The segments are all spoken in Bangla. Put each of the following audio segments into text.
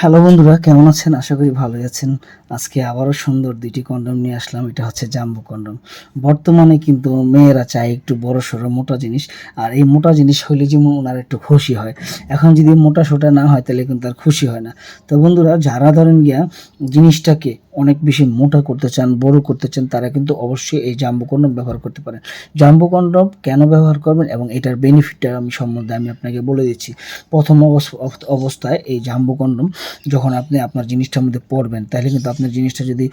হ্যালো বন্ধুরা, কেমন আছেন? আশা করি ভালোই আছেন। আজকে আবারও সুন্দর দুইটি কন্ডম নিয়ে আসলাম, এটা হচ্ছে জাম্বু কন্ডম। বর্তমানে কিন্তু মেয়েরা চায় একটু বড় সড়ো, মোটা জিনিস, আর এই মোটা জিনিস হইলে যেমন ওনার একটু খুশি হয়। এখন যদি মোটা সোটা না হয়, তাহলে কিন্তু আর খুশি হয় না। তো বন্ধুরা, যারা ধরেন গিয়া জিনিসটাকে অনেক বেশি মোটা করতে চান, বড় করতে চান, তারা কিন্তু অবশ্যই এই জাম্বু কন্ডম ব্যবহার করতে পারেন। জাম্বু কন্ডম কেন ব্যবহার করবেন এবং এটার বেনিফিটটা আমি সম্বন্ধে আমি আপনাকে বলে দিচ্ছি। প্রথম অবস- অবস্থায় এই জাম্বু কন্ডম যখন আপনি আপনার জিনিসটার মধ্যে পড়বেন, তাহলে কিন্তু আপনার জিনিসটা যদি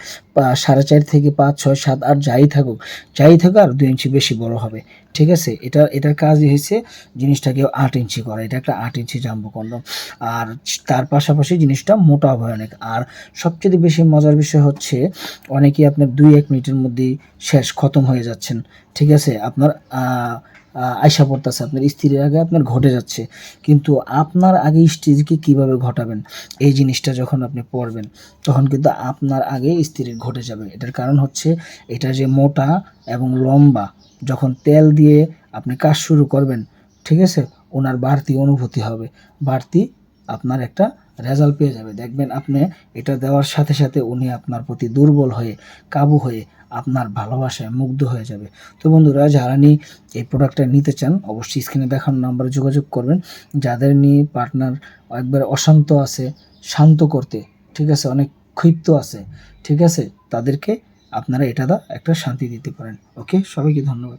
সাড়ে চার থেকে পাঁচ, ছয়, সাত, আট যাই থাকুক যাই থাকুক আর দুই ইঞ্চি বেশি বড় হবে। ঠিক আছে? এটা, এটার কাজই হয়েছে জিনিসটাকে আট ইঞ্চি করা। এটা একটা আট ইঞ্চি জাম্বু কন্ডম। আর তার পাশাপাশি জিনিসটা মোটা হয় অনেক। আর সবচেয়ে বেশি মজার বিষয় হচ্ছে অনেকেই আপনার দুই, এক মিনিটের মধ্যেই শেষ, খতম হয়ে যাচ্ছেন। ঠিক আছে? আপনার আয়সা পড়তেছে, আপনার স্ত্রীর আগে আপনার ঘটে যাচ্ছে। কিন্তু আপনার আগে স্ত্রীকে কীভাবে ঘটাবেন? এই জিনিসটা যখন আপনি পড়বেন, তখন কিন্তু আপনার আগে স্ত্রীর ঘটে যাবে। এটার কারণ হচ্ছে, এটা যে মোটা এবং লম্বা, যখন তেল দিয়ে আপনি কাজ শুরু করবেন, ঠিক আছে? ওনার বাড়তি অনুভূতি হবে। বাড়তি আপনার একটা রেজাল্ট পেয়ে যাবে। দেখবেন আপনি এটা দেওয়ার সাথে সাথে উনি আপনার প্রতি দুর্বল হয়ে, কাবু হয়ে আপনার ভালোবাসায় মুগ্ধ হয়ে যাবে। তো বন্ধুরা, যারা নিয়ে এই প্রোডাক্টটা নিতে চান, অবশ্যই স্ক্রিনে দেখানো নাম্বারে যোগাযোগ করবেন। যাদের নিয়ে পার্টনার একবার অশান্ত আছে, শান্ত করতে, ঠিক আছে, অনেক ক্ষিপ্ত আছে, ঠিক আছে, তাদেরকে আপনারা এটা দা একটা শান্তি দিতে পারেন। ওকে সবাইকে ধন্যবাদ।